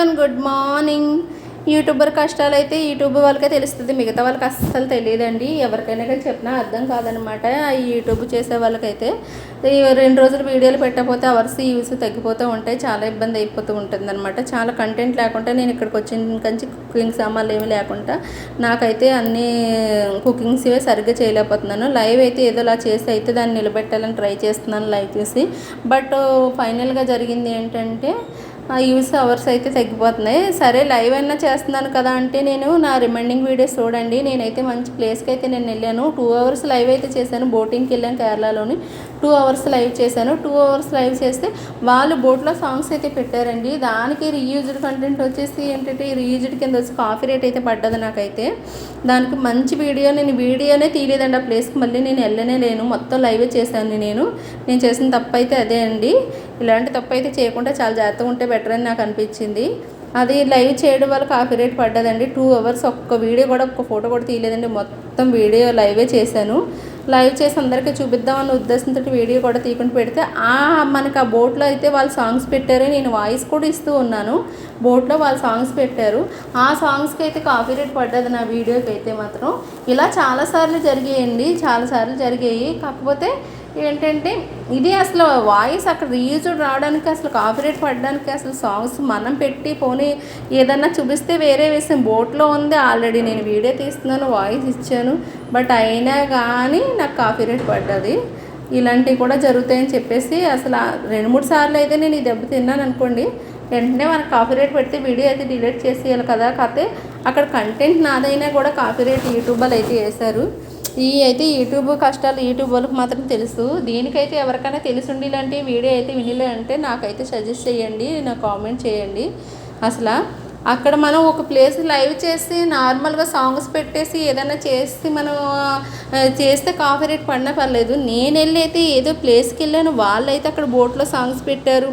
One good morning YouTuber కష్టాలు అయితే YouTube వాళ్ళకే తెలుస్తుంది. మిగతా వాళ్ళకి అస్సలు తెలియదండి. ఎవరికైనా కానీ చెప్పినా అర్థం కాదనమాట. ఈ యూట్యూబ్ చేసే వాళ్ళకైతే రెండు రోజులు వీడియోలు పెట్టకపోతే అవర్స్ యూస్ తగ్గిపోతూ ఉంటాయి. చాలా ఇబ్బంది అయిపోతూ ఉంటుంది అనమాట చాలా కంటెంట్ లేకుండా నేను ఇక్కడికి వచ్చిన కంచి కుకింగ్ సామాన్లు ఏమి లేకుండా నాకైతే అన్ని కుకింగ్స్ సరిగ్గా చేయలేకపోతున్నాను. లైవ్ అయితే ఏదో అలా చేసి అయితే దాన్ని నిలబెట్టాలని ట్రై చేస్తున్నాను లైవ్ చేసి. బట్ ఫైనల్గా జరిగింది ఏంటంటే యూస్ అవర్స్ అయితే తగ్గిపోతున్నాయి. సరే లైవ్ అయినా చేస్తున్నాను కదా అంటే నేను నా రిమైండింగ్ వీడియోస్ చూడండి. నేనైతే మంచి ప్లేస్కి అయితే నేను వెళ్ళాను. టూ అవర్స్ లైవ్ అయితే చేశాను. బోటింగ్కి వెళ్ళాను కేరళలోని. టూ అవర్స్ లైవ్ చేశాను. టూ అవర్స్ లైవ్ చేస్తే వాళ్ళు బోట్లో సాంగ్స్ అయితే పెట్టారండి. దానికి రీయూజ్డ్ కంటెంట్ వచ్చేసి ఏంటంటే రీయూజ్డ్ కింద వచ్చి కాఫీ రేట్ అయితే పడ్డది నాకైతే. దానికి మంచి వీడియో నేను వీడియోనే తీయలేదండి. ఆ ప్లేస్కి మళ్ళీ నేను వెళ్ళనే లేను. మొత్తం లైవ్ చేశాను నేను. నేను చేసిన తప్పు అయితే అదే అండి. ఇలాంటి తప్పు అయితే చేయకుండా చాలా జాగ్రత్తగా ఉంటే బెటర్ అని నాకు అనిపించింది. అది లైవ్ చేయడం వల్ల కాపీ రేట్ పడ్డదండి. టూ అవర్స్ ఒక్క వీడియో కూడా ఒక్క ఫోటో కూడా తీయలేదండి. మొత్తం వీడియో లైవే చేశాను. లైవ్ చేసి అందరికీ చూపిద్దామన్న ఉద్దేశంతో వీడియో కూడా తీయకుండా పెడితే ఆ మనకి ఆ బోట్లో అయితే వాళ్ళు సాంగ్స్ పెట్టారు నేను వాయిస్ కూడా ఇస్తూ ఉన్నాను. బోట్లో వాళ్ళు సాంగ్స్ పెట్టారు. ఆ సాంగ్స్కి అయితే కాపీ రేట్ పడ్డది నా వీడియోకి అయితే మాత్రం. ఇలా చాలాసార్లు జరిగాయండి. చాలాసార్లు జరిగాయి. కాకపోతే ఏంటంటే ఇది అసలు వాయిస్ అక్కడ రీయూజ్డ్ రావడానికి అసలు కాపీరేట్ పడడానికి అసలు సాంగ్స్ మనం పెట్టి పోనీ ఏదన్నా చూపిస్తే వేరే విషయం బోట్లో ఉంది. ఆల్రెడీ నేను వీడియో తీస్తున్నాను వాయిస్ ఇచ్చాను. బట్ అయినా కానీ నాకు కాపీరేట్ పడ్డది. ఇలాంటివి కూడా జరుగుతాయని చెప్పేసి అసలు రెండు మూడు సార్లు అయితే నేను ఈ దెబ్బ తిన్నాను అనుకోండి. వెంటనే మనకు కాపీరేట్ పెడితే వీడియో అయితే డిలీట్ చేసేయాలి కదా. కాకపోతే అక్కడ కంటెంట్ నాదైనా కూడా కాపీరేట్ యూట్యూబర్లు అయితే వేశారు ఈ అయితే యూట్యూబ్ కష్టాలు యూట్యూబ్ వాళ్ళకి మాత్రం తెలుసు. దీనికైతే ఎవరికైనా తెలిసి ఇలాంటి వీడియో అయితే వినిలే అంటే నాకైతే సజెస్ట్ చేయండి నాకు కామెంట్ చేయండి. అసలు అక్కడ మనం ఒక ప్లేస్ లైవ్ చేసి నార్మల్గా సాంగ్స్ పెట్టేసి ఏదైనా చేసి మనం చేస్తే కాఫీ రేట్ పడినా పర్లేదు. నేను వెళ్ళి అయితే ఏదో ప్లేస్కి వెళ్ళాను. వాళ్ళైతే అక్కడ బోట్లో సాంగ్స్ పెట్టారు.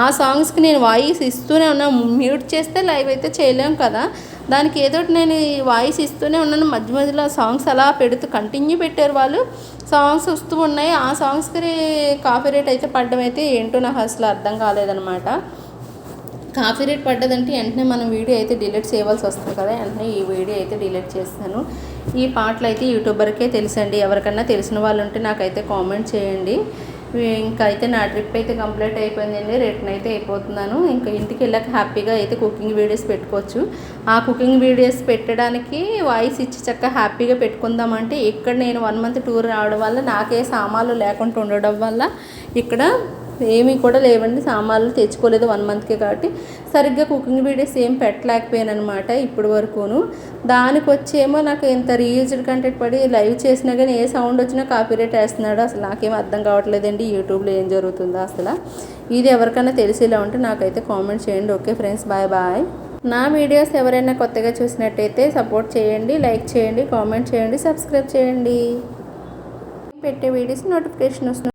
ఆ సాంగ్స్కి నేను వాయిస్ ఇస్తూనే ఉన్నాను మ్యూట్ చేస్తే లైవ్ అయితే చేయలేము కదా. దానికి ఏదో నేను వాయిస్ ఇస్తూనే ఉన్నాను. మధ్య మధ్యలో సాంగ్స్ అలా పెడుతూ కంటిన్యూ పెట్టారు వాళ్ళు. సాంగ్స్ వస్తూ ఉన్నాయి. ఆ సాంగ్స్కి కాఫీ రేట్ అయితే పడ్డం అయితే ఏంటో నాకు అసలు అర్థం కాలేదనమాట కాఫీ రేట్ పడ్డదంటే వెంటనే మనం వీడియో అయితే డిలీట్ చేయవలసి వస్తుంది కదా వెంటనే ఈ వీడియో అయితే డిలీట్ చేస్తాను. ఈ పాటలు అయితే యూట్యూబర్కే తెలుసండి ఎవరికన్నా తెలిసిన వాళ్ళు ఉంటే నాకైతే కామెంట్ చేయండి. ఇంకా అయితే నా ట్రిప్ అయితే కంప్లీట్ అయిపోయిందండి రిటర్న్ అయితే అయిపోతున్నాను. ఇంకా ఇంటికి వెళ్ళాక హ్యాపీగా అయితే కుకింగ్ వీడియోస్ పెట్టుకోవచ్చు. ఆ కుకింగ్ వీడియోస్ పెట్టడానికి వాయిస్ ఇచ్చి చక్కగా హ్యాపీగా పెట్టుకుందామంటే ఇక్కడ నేను వన్ మంత్ టూర్ రావడం వల్ల నాకే సామాన్లు లేకుండా ఉండడం వల్ల ఇక్కడ ఏమీ కూడా లేవండి. సామాన్లు తెచ్చుకోలేదు వన్ మంత్కే కాబట్టి. సరిగ్గా కుకింగ్ వీడియోస్ ఏం పెట్టలేకపోయాను అనమాట ఇప్పటి వరకును. దానికి వచ్చేమో నాకు ఎంత రీయూజ్డ్ కంటెంట్ పడి లైవ్ చేసినా కానీ ఏ సౌండ్ వచ్చినా కాపీరేట్ వేస్తున్నాడు అసలు నాకేం అర్థం కావట్లేదండి. యూట్యూబ్లో ఏం జరుగుతుందో అసలు. ఇది ఎవరికైనా తెలిసేలా ఉంటే నాకైతే కామెంట్ చేయండి. Okay friends bye bye. నా వీడియోస్ ఎవరైనా కొత్తగా చూసినట్టయితే సపోర్ట్ చేయండి లైక్ చేయండి కామెంట్ చేయండి సబ్స్క్రైబ్ చేయండి. పెట్టే వీడియోస్ నోటిఫికేషన్ వస్తుంది.